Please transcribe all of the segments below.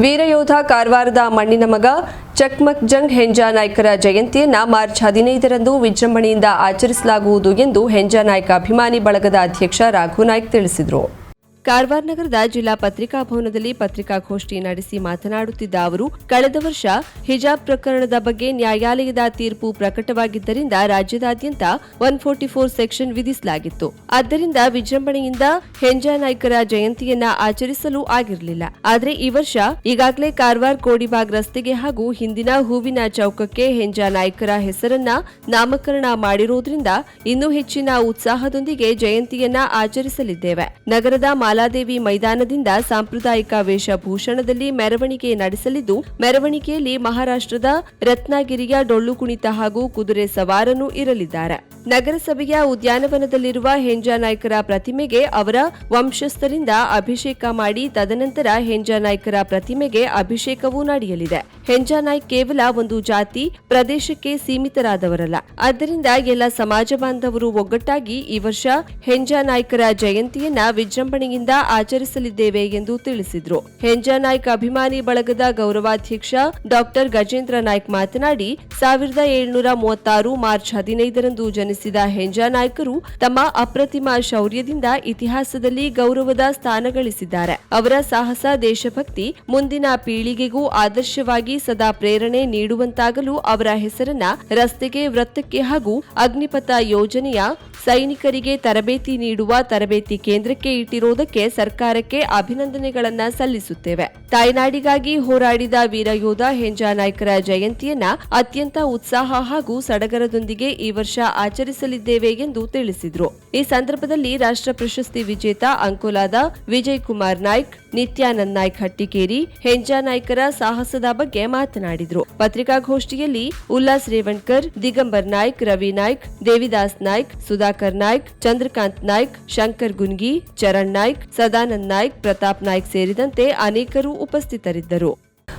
ವೀರಯೋಧ ಕಾರವಾರದ ಮಣ್ಣಿನ ಮಗ ಚಕ್ಮಕ್ ಜಂಗ್ ಹೆಂಜಾ ನಾಯ್ಕರ ಜಯಂತಿಯನ್ನು ಮಾರ್ಚ್ ಹದಿನೈದರಂದು ವಿಜೃಂಭಣೆಯಿಂದ ಆಚರಿಸಲಾಗುವುದು ಎಂದು ಹೆಂಜಾ ನಾಯ್ಕ ಅಭಿಮಾನಿ ಬಳಗದ ಅಧ್ಯಕ್ಷ ರಾಘು ನಾಯ್ಕ್ ತಿಳಿಸಿದರು. ಕಾರವಾರ ನಗರದ ಜಿಲ್ಲಾ ಪತ್ರಿಕಾ ಭವನದಲ್ಲಿ ಪತ್ರಿಕಾಗೋಷ್ಠಿ ನಡೆಸಿ ಮಾತನಾಡುತ್ತಿದ್ದ ಅವರು, ಕಳೆದ ವರ್ಷ ಹಿಜಾಬ್ ಪ್ರಕರಣದ ಬಗ್ಗೆ ನ್ಯಾಯಾಲಯದ ತೀರ್ಪು ಪ್ರಕಟವಾಗಿದ್ದರಿಂದ ರಾಜ್ಯದಾದ್ಯಂತ ಒನ್ ಫೋರ್ಟಿ ಫೋರ್ ಸೆಕ್ಷನ್ ವಿಧಿಸಲಾಗಿತ್ತು. ಆದ್ದರಿಂದ ವಿಜೃಂಭಣೆಯಿಂದ ಹೆಂಜಾ ನಾಯ್ಕರ ಜಯಂತಿಯನ್ನ ಆಚರಿಸಲು ಆಗಿರಲಿಲ್ಲ. ಆದರೆ ಈ ವರ್ಷ ಈಗಾಗಲೇ ಕಾರವಾರ ಕೋಡಿಬಾಗ್ ರಸ್ತೆಗೆ ಹಾಗೂ ಹಿಂದಿನ ಹೂವಿನ ಚೌಕಕ್ಕೆ ಹೆಂಜಾ ನಾಯ್ಕರ ಹೆಸರನ್ನ ನಾಮಕರಣ ಮಾಡಿರುವುದರಿಂದ ಇನ್ನೂ ಹೆಚ್ಚಿನ ಉತ್ಸಾಹದೊಂದಿಗೆ ಜಯಂತಿಯನ್ನ ಆಚರಿಸಲಿದ್ದೇವೆ. ನಗರದ ಮಾಲಾದೇವಿ ಮೈದಾನದಿಂದ ಸಾಂಪ್ರದಾಯಿಕ ವೇಷಭೂಷಣದಲ್ಲಿ ಮೆರವಣಿಗೆ ನಡೆಸಲಿದ್ದು, ಮೆರವಣಿಗೆಯಲ್ಲಿ ಮಹಾರಾಷ್ಟ್ರದ ರತ್ನಗಿರಿಯ ಡೊಳ್ಳು ಕುಣಿತ ಹಾಗೂ ಕುದುರೆ ಸವಾರನು ಇರಲಿದ್ದಾರೆ. ನಗರಸಭೆಯ ಉದ್ಯಾನವನದಲ್ಲಿರುವ ಹೆಂಜಾ ನಾಯ್ಕರ ಪ್ರತಿಮೆಗೆ ಅವರ ವಂಶಸ್ಥರಿಂದ ಅಭಿಷೇಕ ಮಾಡಿ, ತದನಂತರ ಹೆಂಜಾ ನಾಯ್ಕರ ಪ್ರತಿಮೆಗೆ ಅಭಿಷೇಕವೂ ನಡೆಯಲಿದೆ. ಹೆಂಜಾ ನಾಯ್ಕ ಕೇವಲ ಒಂದು ಜಾತಿ, ಪ್ರದೇಶಕ್ಕೆ ಸೀಮಿತರಾದವರಲ್ಲ. ಆದ್ದರಿಂದ ಎಲ್ಲ ಸಮಾಜ ಬಾಂಧವರು ಒಗ್ಗಟ್ಟಾಗಿ ಈ ವರ್ಷ ಹೆಂಜಾ ನಾಯ್ಕರ ಜಯಂತಿಯನ್ನ ವಿಜೃಂಭಣೆಯಿಂದ ಆಚರಿಸಲಿದ್ದೇವೆ ಎಂದು ತಿಳಿಸಿದರು. ಹೆಂಜಾನಾಯ್ಕ್ ಅಭಿಮಾನಿ ಬಳಗದ ಗೌರವಾಧ್ಯಕ್ಷ ಡಾಕ್ಟರ್ ಗಜೇಂದ್ರ ನಾಯ್ಕ್ ಮಾತನಾಡಿ, ಸಾವಿರದ ಏಳುನೂರ ಮೂವತ್ತಾರು ಮಾರ್ಚ್ ಹದಿನೈದರಂದು ಜನಿಸಿದ ಹೆಂಜಾ ನಾಯ್ಕರು ತಮ್ಮ ಅಪ್ರತಿಮ ಶೌರ್ಯದಿಂದ ಇತಿಹಾಸದಲ್ಲಿ ಗೌರವದ ಸ್ಥಾನ ಗಳಿಸಿದ್ದಾರೆ. ಅವರ ಸಾಹಸ, ದೇಶಭಕ್ತಿ ಮುಂದಿನ ಪೀಳಿಗೆಗೂ ಆದರ್ಶವಾಗಿ ಸದಾ ಪ್ರೇರಣೆ ನೀಡುವಂತಾಗಲು ಅವರ ಹೆಸರನ್ನ ರಸ್ತೆಗೆ, ವೃತ್ತಕ್ಕೆ ಹಾಗೂ ಅಗ್ನಿಪಥ ಯೋಜನೆಯ ಸೈನಿಕರಿಗೆ ತರಬೇತಿ ನೀಡುವ ತರಬೇತಿ ಕೇಂದ್ರಕ್ಕೆ ಇಟ್ಟಿರುವುದಕ್ಕೆ ಸರ್ಕಾರಕ್ಕೆ ಅಭಿನಂದನೆಗಳನ್ನ ಸಲ್ಲಿಸುತ್ತೇವೆ. ತಾಯ್ನಾಡಿಗಾಗಿ ಹೋರಾಡಿದ ವೀರಯೋಧ ಹೆಂಜಾ ನಾಯ್ಕರ ಜಯಂತಿಯನ್ನ ಅತ್ಯಂತ ಉತ್ಸಾಹ ಹಾಗೂ ಸಡಗರದೊಂದಿಗೆ ಈ ವರ್ಷ ಆಚರಿಸಲಿದ್ದೇವೆ ಎಂದು ತಿಳಿಸಿದರು. ಈ ಸಂದರ್ಭದಲ್ಲಿ ರಾಷ್ಟ್ರ ಪ್ರಶಸ್ತಿ ವಿಜೇತ ಅಂಕೋಲಾದ ವಿಜಯ್ ಕುಮಾರ್ ನಾಯ್ಕ್, ನಿತ್ಯಾನಂದ್ ನಾಯ್ಕ್ ಹಟ್ಟಿಕೇರಿ, ಹೆಂಜಾ ನಾಯ್ಕರ ಸಾಹಸದ ಬಗ್ಗೆ ಮಾತನಾಡಿದರು. ಪತ್ರಿಕಾಗೋಷ್ಠಿಯಲ್ಲಿ ಉಲ್ಲಾಸ್ ರೇವಣ್ಕರ್, ದಿಗಂಬರ್ ನಾಯ್ಕ್, ರವಿ ನಾಯ್ಕ್, ದೇವಿದಾಸ್ ನಾಯ್ಕ್, ಸುಧಾಕರ್ ನಾಯ್ಕ್, ಚಂದ್ರಕಾಂತ್ ನಾಯ್ಕ್, ಶಂಕರ್ ಗುನ್ಗಿ, ಚರಣ್ ನಾಯ್ಕ್ ಸದಾನಂದ್ ನಾಯ್ಕ್, ಪ್ರತಾಪ್ ನಾಯ್ಕ್ ಸೇರಿದಂತೆ ಅನೇಕರು ಉಪಸ್ಥಿತರಿದ್ದರು.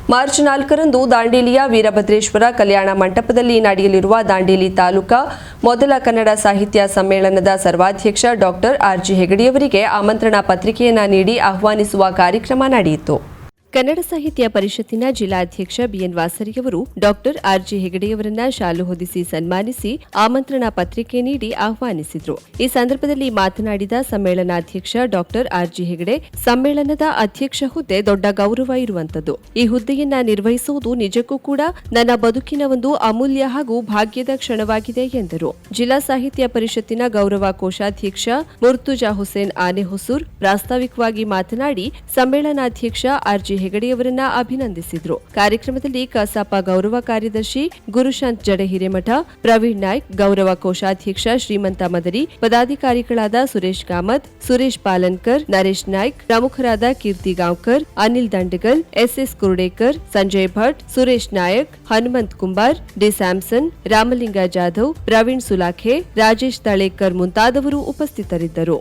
ಮಾರ್ಚ್ ನಾಲ್ಕರಂದು ದಾಂಡೇಲಿಯ ವೀರಭದ್ರೇಶ್ವರ ಕಲ್ಯಾಣ ಮಂಟಪದಲ್ಲಿ ನಡೆಯಲಿರುವ ದಾಂಡೇಲಿ ತಾಲೂಕಾ ಮೊದಲ ಕನ್ನಡ ಸಾಹಿತ್ಯ ಸಮ್ಮೇಳನದ ಸರ್ವಾಧ್ಯಕ್ಷ ಡಾಕ್ಟರ್ ಆರ್ಜಿ ಹೆಗಡೆಯವರಿಗೆ ಆಮಂತ್ರಣ ಪತ್ರಿಕೆಯನ್ನು ನೀಡಿ ಆಹ್ವಾನಿಸುವ ಕಾರ್ಯಕ್ರಮ ನಡೆಯಿತು. ಕನ್ನಡ ಸಾಹಿತ್ಯ ಪರಿಷತ್ತಿನ ಜಿಲ್ಲಾಧ್ಯಕ್ಷ ಬಿಎನ್ ವಾಸರಿಯವರು ಡಾಕ್ಟರ್ ಆರ್ಜಿ ಹೆಗಡೆಯವರನ್ನ ಶಾಲು ಹೊದಿಸಿ ಸನ್ಮಾನಿಸಿ ಆಮಂತ್ರಣ ಪತ್ರಿಕೆ ನೀಡಿ ಆಹ್ವಾನಿಸಿದರು. ಈ ಸಂದರ್ಭದಲ್ಲಿ ಮಾತನಾಡಿದ ಸಮ್ಮೇಳನಾಧ್ಯಕ್ಷ ಡಾಕ್ಟರ್ ಆರ್ಜಿ ಹೆಗಡೆ, ಸಮ್ಮೇಳನದ ಅಧ್ಯಕ್ಷ ಹುದ್ದೆ ದೊಡ್ಡ ಗೌರವ ಇರುವಂತದ್ದು. ಈ ಹುದ್ದೆಯನ್ನ ನಿರ್ವಹಿಸುವುದು ನಿಜಕ್ಕೂ ಕೂಡ ನನ್ನ ಬದುಕಿನ ಒಂದು ಅಮೂಲ್ಯ ಹಾಗೂ ಭಾಗ್ಯದ ಕ್ಷಣವಾಗಿದೆ ಎಂದರು. ಜಿಲ್ಲಾ ಸಾಹಿತ್ಯ ಪರಿಷತ್ತಿನ ಗೌರವ ಕೋಶಾಧ್ಯಕ್ಷ ಮುರ್ತುಜಾ ಹುಸೇನ್ ಆನೆಹೊಸೂರ್ ಪ್ರಾಸ್ತಾವಿಕವಾಗಿ ಮಾತನಾಡಿ, ಸಮ್ಮೇಳನಾಧ್ಯಕ್ಷ ಆರ್ಜಿ ಹೆಗಡೆಯವರನ್ನ ಅಭಿನಂದಿಸಿದ್ರು. ಕಾರ್ಯಕ್ರಮದಲ್ಲಿ ಕಸಾಪ ಗೌರವ ಕಾರ್ಯದರ್ಶಿ ಗುರುಶಾಂತ್ ಜಡೆ ಹಿರೇಮಠ ಪ್ರವೀಣ್ ನಾಯ್ಕ್, ಗೌರವ ಕೋಶಾಧ್ಯಕ್ಷ ಶ್ರೀಮಂತ ಮದರಿ, ಪದಾಧಿಕಾರಿಗಳಾದ ಸುರೇಶ್ ಕಾಮತ್, ಸುರೇಶ್ ಪಾಲನ್ಕರ್, ನರೇಶ್ ನಾಯ್ಕ್, ಪ್ರಮುಖರಾದ Keerti Gaonkar, Anil Dandagal, SS Kurudekar, Sanjay Bhat, Suresh Nayak, Hanumant Kumbar, D Samson, Ramalinga Jadhav, Praveen Sulakhe, Rajesh Talekar ಮುಂತಾದವರು ಉಪಸ್ಥಿತರಿದ್ದರು.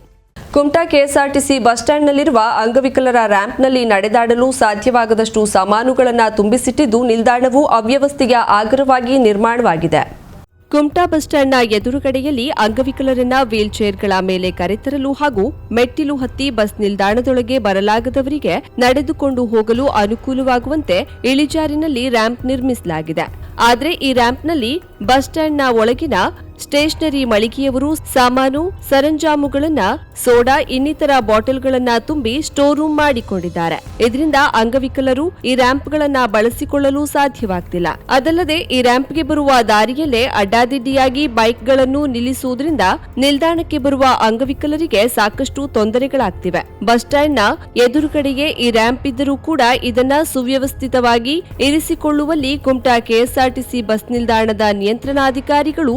ಕುಮಟಾ ಕೆಎಸ್ಆರ್ಟಿಸಿ ಬಸ್ ಸ್ಟ್ಯಾಂಡ್ನಲ್ಲಿರುವ ಅಂಗವಿಕಲರ ರ್ಯಾಂಪ್ನಲ್ಲಿ ನಡೆದಾಡಲು ಸಾಧ್ಯವಾಗದಷ್ಟು ಸಾಮಾನುಗಳನ್ನು ತುಂಬಿಸಿಟ್ಟಿದ್ದು ನಿಲ್ದಾಣವು ಅವ್ಯವಸ್ಥೆಯ ಆಗರವಾಗಿ ನಿರ್ಮಾಣವಾಗಿದೆ. ಕುಮಟಾ ಬಸ್ ಸ್ಟ್ಯಾಂಡ್ನ ಎದುರುಗಡೆಯಲ್ಲಿ ಅಂಗವಿಕಲರನ್ನ ವೀಲ್ ಚೇರ್ಗಳ ಮೇಲೆ ಕರೆತರಲು ಹಾಗೂ ಮೆಟ್ಟಿಲು ಹತ್ತಿ ಬಸ್ ನಿಲ್ದಾಣದೊಳಗೆ ಬರಲಾಗದವರಿಗೆ ನಡೆದುಕೊಂಡು ಹೋಗಲು ಅನುಕೂಲವಾಗುವಂತೆ ಇಳಿಜಾರಿನಲ್ಲಿ ರ್ಯಾಂಪ್ ನಿರ್ಮಿಸಲಾಗಿದೆ. ಆದರೆ ಈ ರ್ಯಾಂಪ್ನಲ್ಲಿ ಬಸ್ ಸ್ಟ್ಯಾಂಡ್ನ ಒಳಗಿನ ಸ್ಟೇಷನರಿ ಮಳಿಗೆಯವರು ಸಾಮಾನು, ಸರಂಜಾಮುಗಳನ್ನ, ಸೋಡಾ ಇನ್ನಿತರ ಬಾಟಲ್ಗಳನ್ನ ತುಂಬಿ ಸ್ಟೋರ್ ರೂಮ್ ಮಾಡಿಕೊಂಡಿದ್ದಾರೆ. ಇದರಿಂದ ಅಂಗವಿಕಲರು ಈ ರ್ಯಾಂಪ್ಗಳನ್ನ ಬಳಸಿಕೊಳ್ಳಲು ಸಾಧ್ಯವಾಗ್ತಿಲ್ಲ. ಅದಲ್ಲದೆ ಈ ರ್ಯಾಂಪ್ಗೆ ಬರುವ ದಾರಿಯಲ್ಲೇ ಅಡ್ಡಾದಿಡ್ಡಿಯಾಗಿ ಬೈಕ್ಗಳನ್ನು ನಿಲ್ಲಿಸುವುದರಿಂದ ನಿಲ್ದಾಣಕ್ಕೆ ಬರುವ ಅಂಗವಿಕಲರಿಗೆ ಸಾಕಷ್ಟು ತೊಂದರೆಗಳಾಗ್ತಿವೆ. ಬಸ್ ಸ್ಟ್ಯಾಂಡ್ನ ಎದುರುಗಡೆಗೆ ಈ ರ್ಯಾಂಪ್ ಇದ್ದರೂ ಕೂಡ ಇದನ್ನ ಸುವ್ಯವಸ್ಥಿತವಾಗಿ ಇರಿಸಿಕೊಳ್ಳುವಲ್ಲಿ ಕುಮಟಾ ಕೆಎಸ್ಆರ್ಟಿಸಿ ಬಸ್ ನಿಲ್ದಾಣದ ನಿಯಂತ್ರಣಾಧಿಕಾರಿಗಳು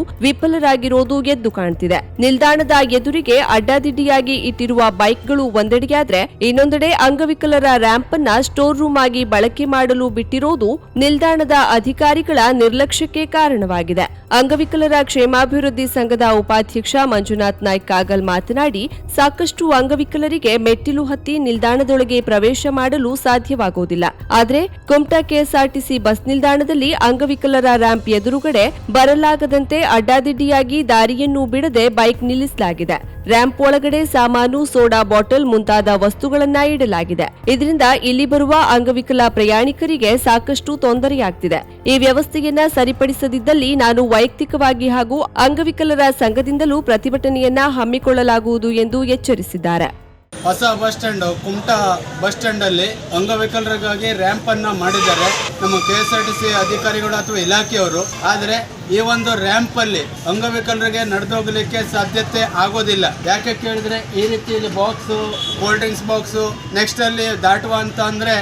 ವಿಫಲರಾಗಿರೋದು ಎದ್ದು ಕಾಣ್ತಿದೆ. ನಿಲ್ದಾಣದ ಎದುರಿಗೆ ಅಡ್ಡಾದಿಡ್ಡಿಯಾಗಿ ಇಟ್ಟಿರುವ ಬೈಕ್ಗಳು ಒಂದೆಡೆಯಾದ್ರೆ ಇನ್ನೊಂದೆಡೆ ಅಂಗವಿಕಲರ ರ್ಯಾಂಪ್ ಅನ್ನ ಸ್ಟೋರ್ ರೂಮ್ ಆಗಿ ಬಳಕೆ ಮಾಡಲು ಬಿಟ್ಟಿರೋದು ನಿಲ್ದಾಣದ ಅಧಿಕಾರಿಗಳ ನಿರ್ಲಕ್ಷ್ಯಕ್ಕೆ ಕಾರಣವಾಗಿದೆ. ಅಂಗವಿಕಲರ ಕ್ಷೇಮಾಭಿವೃದ್ಧಿ ಸಂಘದ ಉಪಾಧ್ಯಕ್ಷ ಮಂಜುನಾಥ್ ನಾಯ್ಕ್ ಕಾಗಲ್ ಮಾತನಾಡಿ, ಸಾಕಷ್ಟು ಅಂಗವಿಕಲರಿಗೆ ಮೆಟ್ಟಿಲು ಹತ್ತಿ ನಿಲ್ದಾಣದೊಳಗೆ ಪ್ರವೇಶ ಮಾಡಲು ಸಾಧ್ಯವಾಗುವುದಿಲ್ಲ ಆದರೆ ಕುಮಟಾ ಕೆಎಸ್ಆರ್ಟಿಸಿ ಬಸ್ ನಿಲ್ದಾಣದಲ್ಲಿ ಅಂಗವಿಕಲರ ರ್ಯಾಂಪ್ ಎದುರುಗಡೆ ಬರಲಾಗದಂತೆ ಅಡ್ಡಾದಿಡ್ಡಿ ಅಡ್ಡಿಯಾಗಿ ದಾರಿಯನ್ನು ಬಿಡದೆ ಬೈಕ್ ನಿಲ್ಲಿಸಲಾಗಿದೆ. ರ್ಯಾಂಪ್ ಒಳಗಡೆ ಸಾಮಾನು, ಸೋಡಾ ಬಾಟಲ್ ಮುಂತಾದ ವಸ್ತುಗಳನ್ನ ಇಡಲಾಗಿದೆ. ಇದರಿಂದ ಇಲ್ಲಿ ಬರುವ ಅಂಗವಿಕಲ ಪ್ರಯಾಣಿಕರಿಗೆ ಸಾಕಷ್ಟು ತೊಂದರೆಯಾಗ್ತಿದೆ. ಈ ವ್ಯವಸ್ಥೆಯನ್ನ ಸರಿಪಡಿಸದಿದ್ದಲ್ಲಿ ನಾನು ವೈಯಕ್ತಿಕವಾಗಿ ಹಾಗೂ ಅಂಗವಿಕಲರ ಸಂಘದಿಂದಲೂ ಪ್ರತಿಭಟನೆಯನ್ನ ಹಮ್ಮಿಕೊಳ್ಳಲಾಗುವುದು ಎಂದು ಎಚ್ಚರಿಸಿದ್ದಾರೆ. ಹೊಸ ಬಸ್ ಸ್ಟ್ಯಾಂಡು, ಕುಮಟಾ ಬಸ್ ಸ್ಟ್ಯಾಂಡಲ್ಲಿ ಅಂಗವಿಕಲರಿಗಾಗಿ ರ್ಯಾಂಪನ್ನು ಮಾಡಿದ್ದಾರೆ. ನಮ್ಮ K S R T C ಅಧಿಕಾರಿಗಳು ಅಥವಾ ಇಲಾಖೆಯವರು. ಆದರೆ ಈ ಒಂದು ರ್ಯಾಂಪಲ್ಲಿ ಅಂಗವಿಕಲರಿಗೆ ನಡೆದೋಗಲಿಕ್ಕೆ ಸಾಧ್ಯತೆ ಆಗೋದಿಲ್ಲ. ಯಾಕೆ ಕೇಳಿದ್ರೆ ಈ ರೀತಿ box cold drinks box next ಅಲ್ಲಿ ದಾಟುವ ಅಂತ ಅಂದ್ರೆ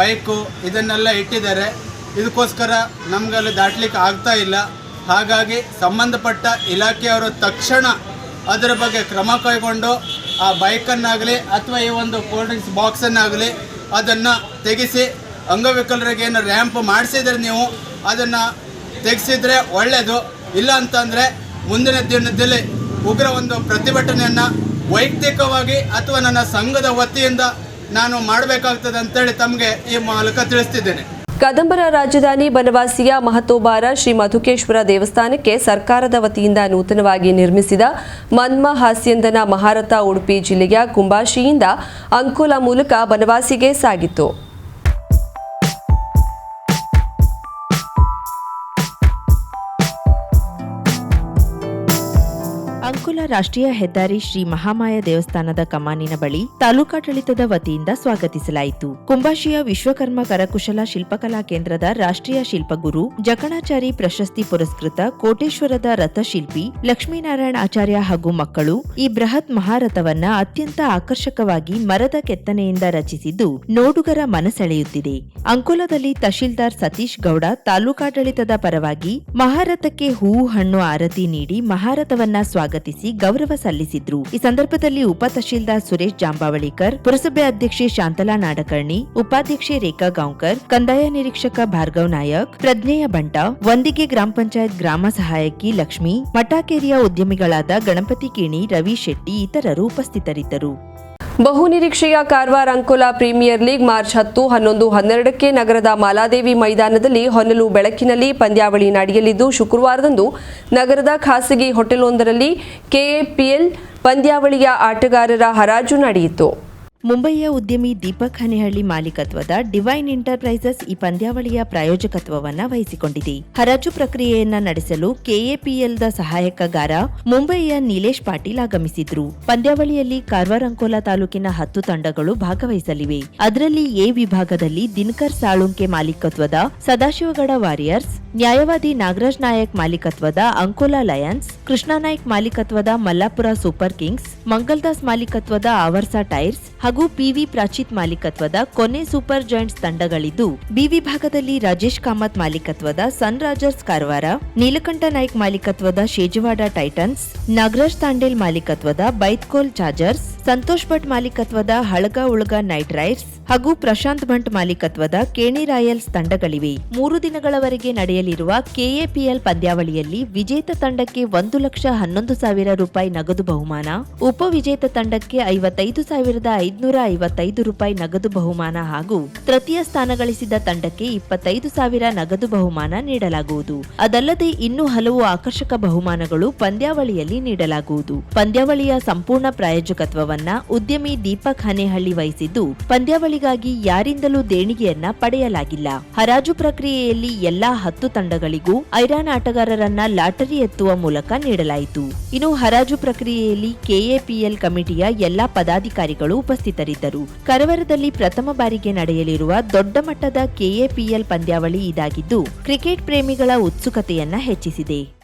ಬೈಕು ಇದನ್ನೆಲ್ಲ ಇಟ್ಟಿದ್ದಾರೆ. ಇದಕ್ಕೋಸ್ಕರ ನಮ್ಗೆ ಅಲ್ಲಿ ದಾಟ್ಲಿಕ್ಕೆ ಆಗ್ತಾ ಇಲ್ಲ. ಹಾಗಾಗಿ ಸಂಬಂಧಪಟ್ಟ ಇಲಾಖೆಯವರು ತಕ್ಷಣ ಅದರ ಬಗ್ಗೆ ಕ್ರಮ ಕೈಗೊಂಡು ಆ ಬೈಕನ್ನಾಗಲಿ ಅಥವಾ ಈ ಒಂದು ಕೋಲ್ಡ್ ಡ್ರಿಂಕ್ಸ್ ಬಾಕ್ಸನ್ನಾಗಲಿ ಅದನ್ನು ತೆಗೆಸಿ ಅಂಗವಿಕಲರಿಗೆ ಏನು ರ್ಯಾಂಪ್ ಮಾಡಿಸಿದ್ರೆ ನೀವು ಅದನ್ನು ತೆಗೆಸಿದ್ರೆ ಒಳ್ಳೆಯದು ಇಲ್ಲ ಅಂತಂದರೆ ಮುಂದಿನ ದಿನದಲ್ಲಿ ಉಗ್ರ ಒಂದು ಪ್ರತಿಭಟನೆಯನ್ನು ವೈಯಕ್ತಿಕವಾಗಿ ಅಥವಾ ನನ್ನ ಸಂಘದ ವತಿಯಿಂದ ನಾನು ಮಾಡಬೇಕಾಗ್ತದೆ ಅಂತೇಳಿ ತಮಗೆ ಈ ಮೂಲಕ ತಿಳಿಸ್ತಿದ್ದೇನೆ. ಕದಂಬರ ರಾಜಧಾನಿ ಬನವಾಸಿಯ ಮಹತೋಬಾರ ಶ್ರೀ ಮಧುಕೇಶ್ವರ ದೇವಸ್ಥಾನಕ್ಕೆ ಸರ್ಕಾರದ ವತಿಯಿಂದ ನೂತನವಾಗಿ ನಿರ್ಮಿಸಿದ ಮನ್ಮ ಹಾಸ್ಯಂದನ ಮಹಾರಥ ಉಡುಪಿ ಜಿಲ್ಲೆಯ ಕುಂಬಾಶಿಯಿಂದ ಅಂಕೋಲ ಮೂಲಕ ಬನವಾಸಿಗೆ ಸಾಗಿತ್ತು. ರಾಷ್ಟ್ರೀಯ ಹೆದ್ದಾರಿ ಶ್ರೀ ಮಹಾಮಾಯ ದೇವಸ್ಥಾನದ ಕಮಾನಿನ ಬಳಿ ತಾಲೂಕಾಡಳಿತದ ವತಿಯಿಂದ ಸ್ವಾಗತಿಸಲಾಯಿತು. ಕುಂಬಾಶಿಯ ವಿಶ್ವಕರ್ಮ ಕರಕುಶಲ ಶಿಲ್ಪಕಲಾ ಕೇಂದ್ರದ ರಾಷ್ಟ್ರೀಯ ಶಿಲ್ಪಗುರು, ಜಕಣಾಚಾರಿ ಪ್ರಶಸ್ತಿ ಪುರಸ್ಕೃತ ಕೋಟೇಶ್ವರದ ರಥಶಿಲ್ಪಿ ಲಕ್ಷ್ಮೀನಾರಾಯಣ ಆಚಾರ್ಯ ಹಾಗೂ ಮಕ್ಕಳು ಈ ಬೃಹತ್ ಮಹಾರಥವನ್ನ ಅತ್ಯಂತ ಆಕರ್ಷಕವಾಗಿ ಮರದ ಕೆತ್ತನೆಯಿಂದ ರಚಿಸಿದ್ದು ನೋಡುಗರ ಮನಸೆಳೆಯುತ್ತಿದೆ. ಅಂಕೋಲದಲ್ಲಿ ತಹಶೀಲ್ದಾರ್ ಸತೀಶ್ ಗೌಡ ತಾಲೂಕಾಡಳಿತದ ಪರವಾಗಿ ಮಹಾರಥಕ್ಕೆ ಹೂವು, ಹಣ್ಣು, ಆರತಿ ನೀಡಿ ಮಹಾರಥವನ್ನ ಸ್ವಾಗತಿಸಿ ಗೌರವ ಸಲ್ಲಿಸಿದ್ರು. ಈ ಸಂದರ್ಭದಲ್ಲಿ ಉಪ ತಹಶೀಲ್ದಾರ್ ಸುರೇಶ್ ಜಾಂಬಾವಳಿಕರ್, ಪುರಸಭೆ ಅಧ್ಯಕ್ಷೆ ಶಾಂತಲಾ ನಾಡಕರ್ಣಿ, ಉಪಾಧ್ಯಕ್ಷೆ ರೇಖಾ ಗಾಂವ್ಕರ್, ಕಂದಾಯ ನಿರೀಕ್ಷಕ ಭಾರ್ಗವ್ ನಾಯಕ್, ಪ್ರಜ್ಞೆಯ ಬಂಟ, ವಂದಿಗೆ ಗ್ರಾಮ ಪಂಚಾಯತ್ ಗ್ರಾಮ ಸಹಾಯಕಿ ಲಕ್ಷ್ಮಿ, ಮಠಾಕೇರಿಯ ಉದ್ಯಮಿಗಳಾದ ಗಣಪತಿ ಕಿಣಿ, ರವಿ ಶೆಟ್ಟಿ, ಇತರರು ಉಪಸ್ಥಿತರಿದ್ದರು. ಬಹುನಿರೀಕ್ಷೆಯ Karwar Ankola premier league March ಹತ್ತು, ಹನ್ನೊಂದು, ಹನ್ನೆರಡಕ್ಕೆ ನಗರದ ಮಾಲಾದೇವಿ ಮೈದಾನದಲ್ಲಿ ಹೊನಲು ಬೆಳಕಿನಲ್ಲಿ ಪಂದ್ಯಾವಳಿ ನಡೆಯಲಿದ್ದು, ಶುಕ್ರವಾರದಂದು ನಗರದ ಖಾಸಗಿ ಹೋಟೆಲ್ವೊಂದರಲ್ಲಿ ಕೆಎಪಿಎಲ್ ಪಂದ್ಯಾವಳಿಯ ಆಟಗಾರರ ಹರಾಜು ನಡೆಯಿತು. ಮುಂಬಯಿಯ ಉದ್ಯಮಿ ದೀಪಕ್ ಹನಿಹಳ್ಳಿ ಮಾಲೀಕತ್ವದ ಡಿವೈನ್ ಎಂಟರ್ಪ್ರೈಸಸ್ ಈ ಪಂದ್ಯಾವಳಿಯ ಪ್ರಾಯೋಜಕತ್ವವನ್ನು ವಹಿಸಿಕೊಂಡಿದೆ. ಹರಾಜು ಪ್ರಕ್ರಿಯೆಯನ್ನ ನಡೆಸಲು ಕೆಎಪಿಎಲ್ದ ಸಹಾಯಕಗಾರ ಮುಂಬಯಿಯ ನೀಲೇಶ್ ಪಾಟೀಲ್ ಆಗಮಿಸಿದ್ರು. ಪಂದ್ಯಾವಳಿಯಲ್ಲಿ ಕಾರ್ವಾರ್ ಅಂಕೋಲಾ ತಾಲೂಕಿನ ಹತ್ತು ತಂಡಗಳು ಭಾಗವಹಿಸಲಿವೆ. ಅದರಲ್ಲಿ ಎ ವಿಭಾಗದಲ್ಲಿ ದಿನಕರ್ ಸಾಳುಂಕೆ ಮಾಲೀಕತ್ವದ ಸದಾಶಿವಗಡ ವಾರಿಯರ್ಸ್, ನ್ಯಾಯವಾದಿ ನಾಗರಾಜ್ ನಾಯಕ್ ಮಾಲೀಕತ್ವದ ಅಂಕೋಲಾ ಲಯನ್ಸ್, ಕೃಷ್ಣಾ ನಾಯ್ಕ್ ಮಾಲೀಕತ್ವದ ಮಲ್ಲಾಪುರ ಸೂಪರ್ ಕಿಂಗ್ಸ್, ಮಂಗಲ್ದಾಸ್ ಮಾಲೀಕತ್ವದ ಆವರ್ಸಾ ಟೈರ್ಸ್ ಪಿವಿ ಪ್ರಾಚಿತ್ ಮಾಲೀಕತ್ವದ ಕೊನೆ ಸೂಪರ್ ಜಾಯಿಂಟ್ಸ್ ತಂಡಗಳಿದ್ದು, ಬಿ ವಿಭಾಗದಲ್ಲಿ ರಾಜೇಶ್ ಕಾಮತ್ ಮಾಲೀಕತ್ವದ ಸನ್ ರಾಜರ್ಸ್ ಕಾರವಾರ, ನೀಲಕಂಠ ನಾಯ್ಕ್ ಮಾಲೀಕತ್ವದ ಶೇಜವಾಡ ಟೈಟನ್ಸ್, ನಾಗರಾಜ್ ತಾಂಡೇಲ್ ಮಾಲೀಕತ್ವದ ಬೈತ್ಕೋಲ್ ಚಾರ್ಜರ್ಸ್ ಸಂತೋಷ್ ಭಟ್ ಮಾಲೀಕತ್ವದ ಹಳಗ ಉಳಗ ನೈಟ್ ರೈಡ್ಸ್ ಹಾಗೂ ಪ್ರಶಾಂತ್ ಭಟ್ ಮಾಲೀಕತ್ವದ ಕೇಣಿ ರಾಯಲ್ಸ್ ತಂಡಗಳಿವೆ. ಮೂರು ದಿನಗಳವರೆಗೆ ನಡೆಯಲಿರುವ ಕೆಎಪಿಎಲ್ ಪಂದ್ಯಾವಳಿಯಲ್ಲಿ ವಿಜೇತ ತಂಡಕ್ಕೆ ಒಂದು ಲಕ್ಷ ಹನ್ನೊಂದು ಸಾವಿರ ರೂಪಾಯಿ ನಗದು ಬಹುಮಾನ ಉಪವಿಜೇತ ತಂಡಕ್ಕೆ ಐವತ್ತೈದು ಸಾವಿರದ ಐದುನೂರ ಐವತ್ತೈದು ರೂಪಾಯಿ ನಗದು ಬಹುಮಾನ ಹಾಗೂ ತೃತೀಯ ಸ್ಥಾನ ಗಳಿಸಿದ ತಂಡಕ್ಕೆ ಇಪ್ಪತ್ತೈದು ಸಾವಿರ ನಗದು ಬಹುಮಾನ ನೀಡಲಾಗುವುದು. ಅದಲ್ಲದೆ ಇನ್ನೂ ಹಲವು ಆಕರ್ಷಕ ಬಹುಮಾನಗಳು ಪಂದ್ಯಾವಳಿಯಲ್ಲಿ ನೀಡಲಾಗುವುದು. ಪಂದ್ಯಾವಳಿಯ ಸಂಪೂರ್ಣ ಪ್ರಾಯೋಜಕತ್ವವನ್ನ ಉದ್ಯಮಿ ದೀಪಕ್ ಹನೇಹಳ್ಳಿ ವಹಿಸಿದ್ದು, ಪಂದ್ಯಾವಳಿಗಾಗಿ ಯಾರಿಂದಲೂ ದೇಣಿಗೆಯನ್ನ ಪಡೆಯಲಾಗಿಲ್ಲ. ಹರಾಜು ಪ್ರಕ್ರಿಯೆಯಲ್ಲಿ ಎಲ್ಲಾ ಹತ್ತು ತಂಡಗಳಿಗೂ ಐರಾನ್ ಆಟಗಾರರನ್ನ ಲಾಟರಿ ಎತ್ತುವ ಮೂಲಕ ನೀಡಲಾಯಿತು. ಇನ್ನು ಹರಾಜು ಪ್ರಕ್ರಿಯೆಯಲ್ಲಿ ಕೆಎಪಿಎಲ್ ಕಮಿಟಿಯ ಎಲ್ಲಾ ಪದಾಧಿಕಾರಿಗಳು ಉಪಸ್ಥಿತರಿದ್ದರು. ಕರವರದಲ್ಲಿ ಪ್ರಥಮ ಬಾರಿಗೆ ನಡೆಯಲಿರುವ ದೊಡ್ಡ ಮಟ್ಟದ ಕೆಎಪಿಎಲ್ ಪಂದ್ಯಾವಳಿ ಇದಾಗಿದ್ದು, ಕ್ರಿಕೆಟ್ ಪ್ರೇಮಿಗಳ ಉತ್ಸುಕತೆಯನ್ನ ಹೆಚ್ಚಿಸಿದೆ.